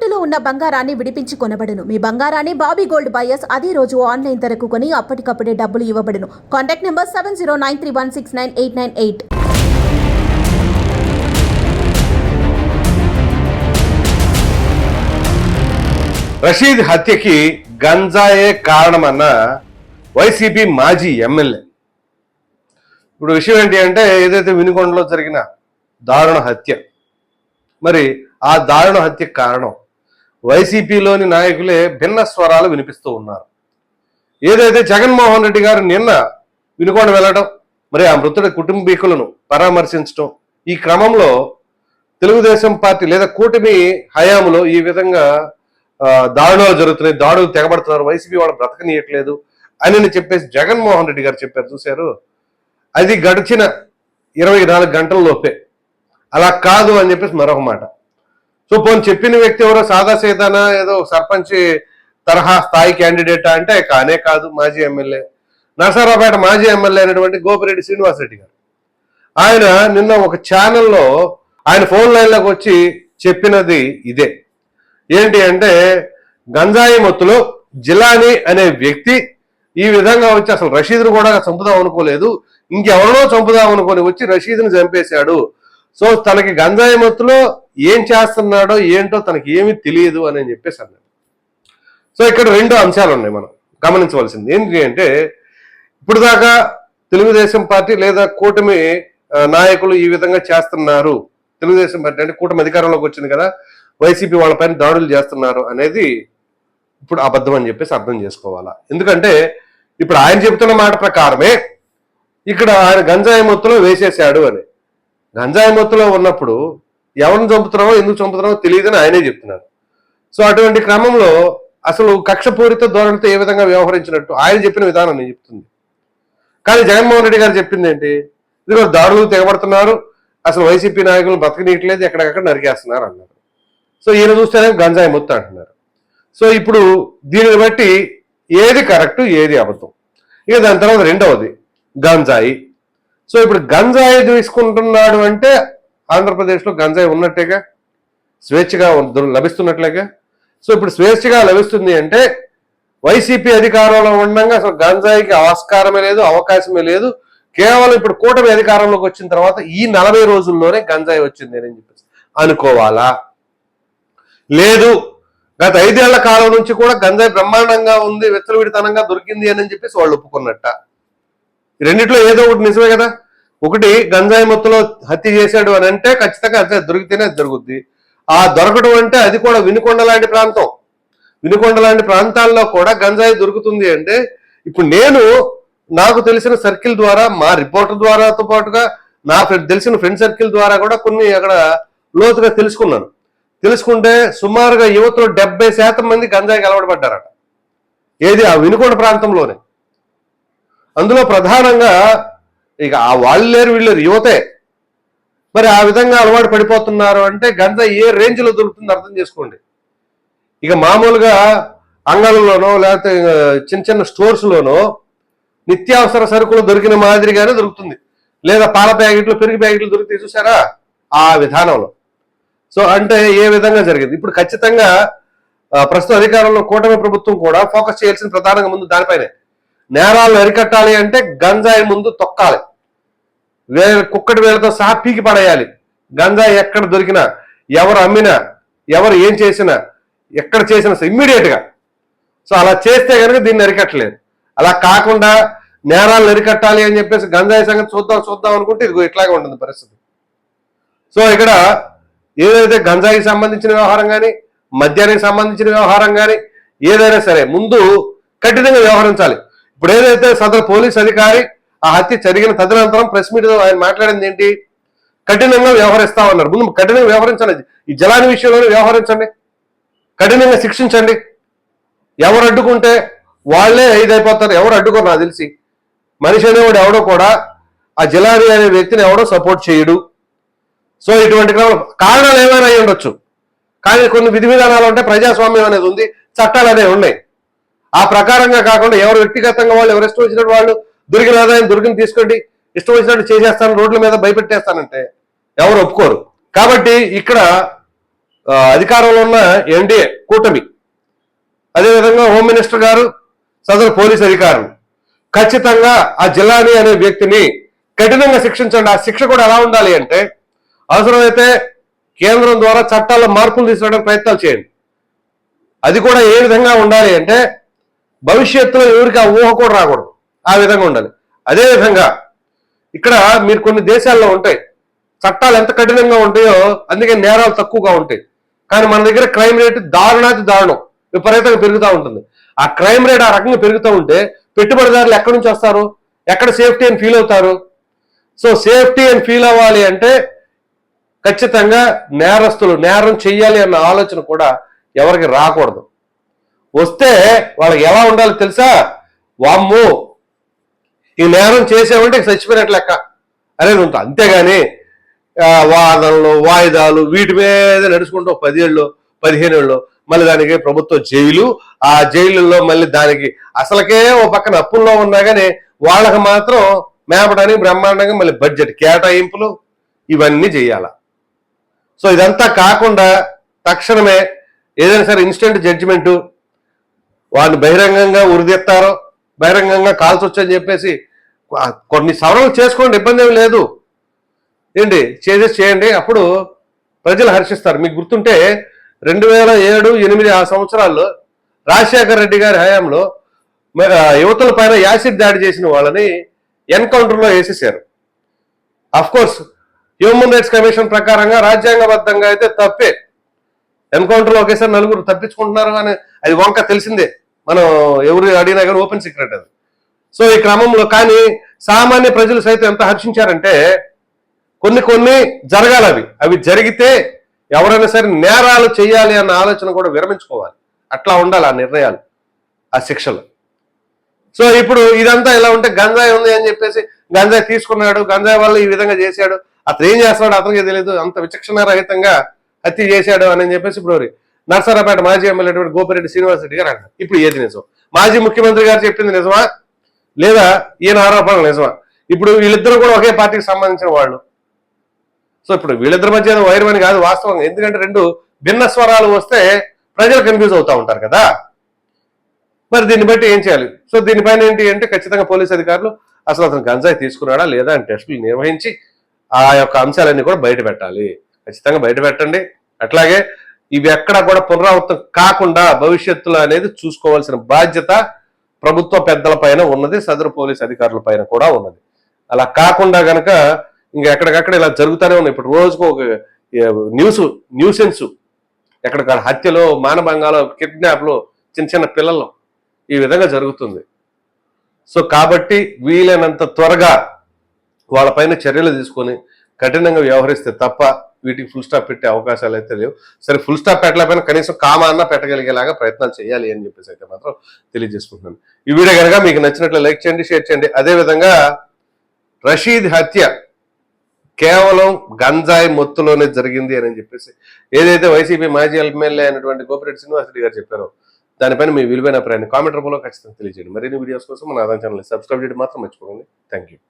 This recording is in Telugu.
తాకట్టులో ఉన్న బంగారాన్ని విడిపించి కొనబడును. మీ బంగారాన్ని బాబీ గోల్డ్ బయర్స్ అదే రోజు ఆన్లైన్ ధరకు కొని అప్పటికప్పుడే డబ్బులు ఇవ్వబడును. Contact number seven zero nine three one six nine eight nine eight. Rasheed హత్యకి గంజాయే కారణమన్న వైసీపీ మాజీ ఎమ్మెల్యే. ఇప్పుడు విషయం ఏంటి అంటే ఏదైతే వినుకొండలో జరిగిన దారుణ హత్య మరి ఆ దారుణ హత్యకు కారణం వైసీపీలోని నాయకులే భిన్న స్వరాలు వినిపిస్తూ ఉన్నారు. ఏదైతే జగన్మోహన్ రెడ్డి గారు నిన్న వినుకొండ వెళ్ళడం మరి ఆ మృతుడి కుటుంబీకులను పరామర్శించడం ఈ క్రమంలో తెలుగుదేశం పార్టీ లేదా కూటమి హయాంలో ఈ విధంగా దాడులు జరుగుతున్నాయి దాడులు తెగబడుతున్నారు వైసీపీ వాళ్ళు బ్రతకనీయట్లేదు అని చెప్పేసి జగన్మోహన్ రెడ్డి గారు చెప్పారు. చూశారు? అది గడిచిన ఇరవై నాలుగు గంటల లోపే. అలా కాదు అని చెప్పేసి మరొక మాట. సో పోనీ చెప్పిన వ్యక్తి ఎవరో సాదా సీదానా ఏదో సర్పంచ్ తరహా స్థాయి క్యాండిడేటా అంటే కానే కాదు మాజీ ఎమ్మెల్యే. నరసరావుపేట మాజీ ఎమ్మెల్యే అయినటువంటి గోపిరెడ్డి శ్రీనివాసరెడ్డి గారు. ఆయన నిన్న ఒక ఛానల్లో ఆయన ఫోన్ లైన్లోకి వచ్చి చెప్పినది ఇదే. ఏంటి అంటే గంజాయి మత్తులో జిలాని అనే వ్యక్తి ఈ విధంగా వచ్చి అసలు రషీద్ను కూడా చంపుదాం అనుకోలేదు. ఇంకెవరినో చంపుదాం అనుకొని వచ్చి రషీద్ని చంపేశాడు. సో తనకి గంజాయి మత్తులో ఏం చేస్తున్నాడో ఏంటో తనకి ఏమీ తెలియదు అని చెప్పేసి అన్నాడు సో ఇక్కడ రెండు అంశాలు ఉన్నాయి మనం గమనించవలసింది. ఏంటి అంటే ఇప్పుడు దాకా తెలుగుదేశం పార్టీ లేదా కూటమి నాయకులు ఈ విధంగా చేస్తున్నారు. తెలుగుదేశం పార్టీ అంటే కూటమి అధికారంలోకి వచ్చింది కదా వైసీపీ వాళ్ళపైన దాడులు చేస్తున్నారు అనేది ఇప్పుడు అబద్ధం అని చెప్పేసి అర్థం చేసుకోవాలా? ఎందుకంటే ఇప్పుడు ఆయన చెబుతున్న మాట ప్రకారమే ఇక్కడ ఆయన గంజాయి మొత్తంలో వేసేశాడు అని. గంజాయి మొత్తులో ఉన్నప్పుడు ఎవరిని చంపుతున్నామో ఎందుకు చంపుతున్నామో తెలియదని ఆయనే చెప్తున్నారు. సో అటువంటి క్రమంలో అసలు కక్షపూరిత ధోరణితో ఏ విధంగా వ్యవహరించినట్టు ఆయన చెప్పిన విధానం నేను చెప్తుంది. కానీ జగన్మోహన్ రెడ్డి గారు చెప్పింది ఏంటి? ఇదిగో దాడులు తెగబడుతున్నారు అసలు వైసీపీ నాయకులు బతకనీయట్లేదు ఎక్కడికక్కడ నరికేస్తున్నారు అన్నారు. సో ఈయన చూస్తేనే గంజాయి మొత్తం అంటున్నారు. సో ఇప్పుడు దీనిని బట్టి ఏది కరెక్ట్ ఏది అబద్ధం? ఇక దాని తర్వాత రెండవది గంజాయి. సో ఇప్పుడు గంజాయి తీసుకుంటున్నాడు అంటే ఆంధ్రప్రదేశ్లో గంజాయి ఉన్నట్టేగా? స్వేచ్ఛగా లభిస్తున్నట్లేగా? సో ఇప్పుడు స్వేచ్ఛగా లభిస్తుంది అంటే వైసీపీ అధికారంలో ఉండగా అసలు గంజాయికి ఆస్కారమే లేదు అవకాశమే లేదు. కేవలం ఇప్పుడు కూటమి అధికారంలోకి వచ్చిన తర్వాత ఈ నలభై రోజుల్లోనే గంజాయి వచ్చింది అని చెప్పేసి అనుకోవాలా? లేదు. గత ఐదేళ్ళ కాలం నుంచి కూడా గంజాయి బ్రహ్మాండంగా ఉంది విత్తలవిడితనంగా దొరికింది అని చెప్పేసి వాళ్ళు ఒప్పుకున్నట్ట. రెండిట్లో ఏదో ఒకటి నిజమే కదా. ఒకటి గంజాయి మొత్తంలో హత్య చేశాడు అని అంటే ఖచ్చితంగా అది దొరికితేనే దొరుకుద్ది ఆ దొరకడం అంటే అది కూడా వినుకొండ లాంటి ప్రాంతం. వినుకొండ లాంటి ప్రాంతాల్లో కూడా గంజాయి దొరుకుతుంది అంటే ఇప్పుడు నేను నాకు తెలిసిన సర్కిల్ ద్వారా మా రిపోర్టర్ ద్వారాతో పాటుగా నా తెలిసిన ఫ్రెండ్ సర్కిల్ ద్వారా కూడా కొన్ని అక్కడ లోతుగా తెలుసుకున్నాను. తెలుసుకుంటే సుమారుగా యువతలో డెబ్బై శాతం మంది గంజాయికి అలవాటు పడ్డారట. ఏది? ఆ వినుకొండ ప్రాంతంలోనే. అందులో ప్రధానంగా ఇక ఆ వాళ్ళు లేరు వీళ్ళు యువతే. మరి ఆ విధంగా అలవాటు పడిపోతున్నారు అంటే గంజా ఏ రేంజ్లో దొరుకుతుంది దొరుకుతుందో అర్థం చేసుకోండి. ఇక మామూలుగా అంగళ్ళలోనో లేకపోతే చిన్న చిన్న స్టోర్స్లోనో నిత్యావసర సరుకులు దొరికిన మాదిరిగానే దొరుకుతుంది. లేదా పాల ప్యాకెట్లు పెరుగు ప్యాకెట్లు దొరికితే చూసారా ఆ విధానంలో. సో అంటే ఏ విధంగా జరిగింది? ఇప్పుడు ఖచ్చితంగా ప్రస్తుత అధికారంలో కూటమి ప్రభుత్వం కూడా ఫోకస్ చేయాల్సిన ప్రధానంగా ముందు దానిపైనే. నేరాలను అరికట్టాలి అంటే గంజాయి ముందు తొక్కాలి. వేరే కుక్కటి వేలతో సహా పీకి పడేయాలి. గంజాయి ఎక్కడ దొరికినా ఎవరు అమ్మినా ఎవరు ఏం చేసినా ఎక్కడ చేసినా ఇమ్మీడియట్గా సో అలా చేస్తే కనుక దీన్ని అరికట్టలేదు. అలా కాకుండా నేరాలను అరికట్టాలి అని చెప్పేసి గంజాయి సంగతి చూద్దాం చూద్దాం అనుకుంటే ఇది ఇట్లాగే ఉంటుంది పరిస్థితి. సో ఇక్కడ ఏదైతే గంజాయికి సంబంధించిన వ్యవహారం కానీ మద్యానికి సంబంధించిన వ్యవహారం కానీ ఏదైనా సరే ముందు కఠినంగా వ్యవహరించాలి. ఇప్పుడు ఏదైతే సదరు పోలీస్ అధికారి ఆ హత్య జరిగిన తదనంతరం ప్రెస్ మీట్ ఆయన మాట్లాడింది ఏంటి? కఠినంగా వ్యవహరిస్తా ఉన్నారు. ముందు కఠినంగా వ్యవహరించండి. ఈ జలాని విషయంలోనే వ్యవహరించండి. కఠినంగా శిక్షించండి. ఎవరు అడ్డుకుంటే వాళ్ళే ఇదైపోతారు ఎవరు అడ్డుకోరు నాకు తెలిసి. మనిషి అనేవాడు ఎవడో కూడా ఆ జిలాని అనే వ్యక్తిని ఎవడో సపోర్ట్ చేయడు. సో ఇటువంటి క్రమంలో కారణాలు ఏమైనా అయి ఉండొచ్చు. కానీ కొన్ని విధి విధానాలు ఉంటే ప్రజాస్వామ్యం అనేది ఉంది. చట్టాలు అనేవి ఉన్నాయి. ఆ ప్రకారంగా కాకుండా ఎవరు వ్యక్తిగతంగా వాళ్ళు ఎవరు ఇష్టం వచ్చినట్టు వాళ్ళు దొరికిన ఆదాయం దొరికిన తీసుకోండి ఇష్టం వచ్చినట్టు చేసేస్తాను రోడ్ల మీద భయపెట్టేస్తానంటే ఎవరు ఒప్పుకోరు. కాబట్టి ఇక్కడ అధికారంలో ఉన్న ఎన్డీఏ కూటమి అదేవిధంగా హోమ్ మినిస్టర్ గారు సదరు పోలీస్ అధికారులు ఖచ్చితంగా ఆ జిల్లాని అనే వ్యక్తిని కఠినంగా శిక్షించండి. ఆ శిక్ష కూడా ఎలా ఉండాలి అంటే అవసరమైతే కేంద్రం ద్వారా చట్టాల్లో మార్పులు తీసుకురావడానికి ప్రయత్నాలు చేయండి. అది కూడా ఏ విధంగా ఉండాలి అంటే భవిష్యత్తులో ఎవరికి ఆ ఊహ కూడా రాకూడదు. ఆ విధంగా ఉండాలి. అదే విధంగా ఇక్కడ మీరు కొన్ని దేశాల్లో ఉంటాయి. చట్టాలు ఎంత కఠినంగా ఉంటాయో అందుకే నేరాలు తక్కువగా ఉంటాయి. కానీ మన దగ్గర క్రైమ్ రేట్ దారుణాతి దారుణం. విపరీతంగా పెరుగుతూ ఉంటుంది. ఆ క్రైమ్ రేట్ ఆ రకంగా పెరుగుతూ ఉంటే పెట్టుబడిదారులు ఎక్కడి నుంచి వస్తారు? ఎక్కడ సేఫ్టీ అని ఫీల్ అవుతారు? సో సేఫ్టీ అని ఫీల్ అవ్వాలి అంటే ఖచ్చితంగా నేరస్తులు నేరం చెయ్యాలి అన్న ఆలోచన కూడా ఎవరికి రాకూడదు. వస్తే వాళ్ళకి ఎలా ఉండాలో తెలుసా? వామ్ము ఈ నేరం చేసావంటే ఇక చచ్చిపోయినట్లు లెక్క. అనేది ఉంటుంది అంతేగాని వాదనలు వాయిదాలు వీటి మీద నడుచుకుంటూ పదిహేళ్ళు పదేళ్ళు పదిహేను ఏళ్ళు మళ్ళీ దానికి ప్రభుత్వ జైలు ఆ జైలులో మళ్ళీ దానికి అసలకే ఓ పక్కన అప్పుల్లో ఉన్నా కానీ వాళ్ళకి మాత్రం మేపడానికి బ్రహ్మాండంగా మళ్ళీ బడ్జెట్ కేటాయింపులు ఇవన్నీ చేయాల. సో ఇదంతా కాకుండా తక్షణమే ఏదైనా సరే ఇన్స్టెంట్ జడ్జిమెంటు వాడిని బహిరంగంగా ఉరిదెత్తారో బహిరంగంగా కాల్చొచ్చని చెప్పేసి కొన్ని సవరణలు చేసుకోండి ఇబ్బంది ఏమి లేదు. ఏంటి? చేసేసి చేయండి. అప్పుడు ప్రజలు హర్షిస్తారు. మీకు గుర్తుంటే రెండు వేల ఏడు ఎనిమిది ఆ సంవత్సరాల్లో రాజశేఖర రెడ్డి గారి హయాంలో మ- యువతుల పైన యాసిడ్ దాడి చేసిన వాళ్ళని ఎన్కౌంటర్లో వేసేసారు of course human rights commission ప్రకారంగా రాజ్యాంగబద్ధంగా అయితే తప్పే. ఎన్కౌంటర్లో ఒకేసారి నలుగురు తప్పించుకుంటున్నారు అని అది వంక తెలిసిందే. మనం ఎవరు అడిగినా కానీ ఓపెన్ సీక్రెట్ అది. సో ఈ క్రమంలో కానీ సామాన్య ప్రజలు సైతం ఎంత హర్షించారంటే కొన్ని కొన్ని జరగాలి అవి. అవి జరిగితే ఎవరైనా సరే నేరాలు చేయాలి అన్న ఆలోచన కూడా విరమించుకోవాలి. అట్లా ఉండాలి ఆ నిర్ణయాలు ఆ శిక్షలు. సో ఇప్పుడు ఇదంతా ఇలా ఉంటే గంజాయి ఉంది అని చెప్పేసి గంజాయి తీసుకున్నాడు గంజాయి వల్ల ఈ విధంగా చేశాడు. అతను ఏం చేస్తున్నాడు అతనికి తెలియదు అంత విచక్షణ రహితంగా హత్య చేశాడు అని చెప్పేసి ఇప్పుడు నర్సరాపేట మాజీ ఎమ్మెల్యే గోపిరెడ్డి శ్రీనివాస్ రెడ్డి గారు అంటారు ఇప్పుడు ఏది నిజం? మాజీ ముఖ్యమంత్రి గారు చెప్పింది నిజమా? లేదా ఈయన ఆరోపణలు నిజమా? ఇప్పుడు వీళ్ళిద్దరూ కూడా ఒకే పార్టీకి సంబంధించిన వాళ్ళు. సో ఇప్పుడు వీళ్ళిద్దరి మధ్య వైరమని కాదు వాస్తవంగా. ఎందుకంటే రెండు భిన్న స్వరాలు వస్తే ప్రజలు కన్ఫ్యూజ్ అవుతా ఉంటారు కదా. మరి దీన్ని బట్టి ఏం చేయాలి? సో దీనిపైన ఏంటి అంటే ఖచ్చితంగా పోలీస్ అధికారులు అసలు అతను గంజాయి తీసుకున్నాడా లేదా అని టెస్టులు నిర్వహించి ఆ యొక్క అంశాలన్నీ కూడా బయట పెట్టాలి. ఖచ్చితంగా బయట పెట్టండి. అట్లాగే ఇవి ఎక్కడ కూడా పునరావృతం కాకుండా భవిష్యత్తులో అనేది చూసుకోవాల్సిన బాధ్యత ప్రభుత్వ పెద్దల పైన ఉన్నది సదరు పోలీస్ అధికారుల పైన కూడా ఉన్నది. అలా కాకుండా గనక ఇంకా ఎక్కడికక్కడ ఇలా జరుగుతూనే ఉన్నాయి. ఇప్పుడు రోజుకు ఒక న్యూస్ న్యూసెన్స్ ఎక్కడికక్కడ హత్యలు మానభంగాలు కిడ్నాప్లు చిన్న చిన్న పిల్లలు ఈ విధంగా జరుగుతుంది. సో కాబట్టి వీలైనంత త్వరగా వాళ్ళపైన చర్యలు తీసుకొని కఠినంగా వ్యవహరిస్తే తప్ప వీటికి ఫుల్ స్టాప్ పెట్టే అవకాశాలు అయితే లేవు. సరే ఫుల్ స్టాప్ పెట్టలేకపోయినా కనీసం కామా అన్న పెట్టగలిగేలాగా ప్రయత్నాలు చేయాలి అని చెప్పేసి అయితే మాత్రం తెలియజేసుకుంటున్నాను. ఈ వీడియో కనుక మీకు నచ్చినట్లు లైక్ చేయండి షేర్ చేయండి. అదే విధంగా రషీద్ హత్య కేవలం గంజాయి మొత్తులోనే జరిగింది అని చెప్పేసి ఏదైతే వైసీపీ మాజీ ఎమ్మెల్యే అయినటువంటి గోపిరెడ్డి శ్రీనివాసరెడ్డి గారు చెప్పారో దానిపైన మీ విలువైన అభిప్రాయాన్ని కామెంట్ రూపంలో ఖచ్చితంగా తెలియజేయండి. మరిన్ని వీడియోస్ కోసం మన ఆదాయం ఛానల్ సబ్స్క్రైబ్ చేయడం మాత్రం మర్చిపోకండి. Thank you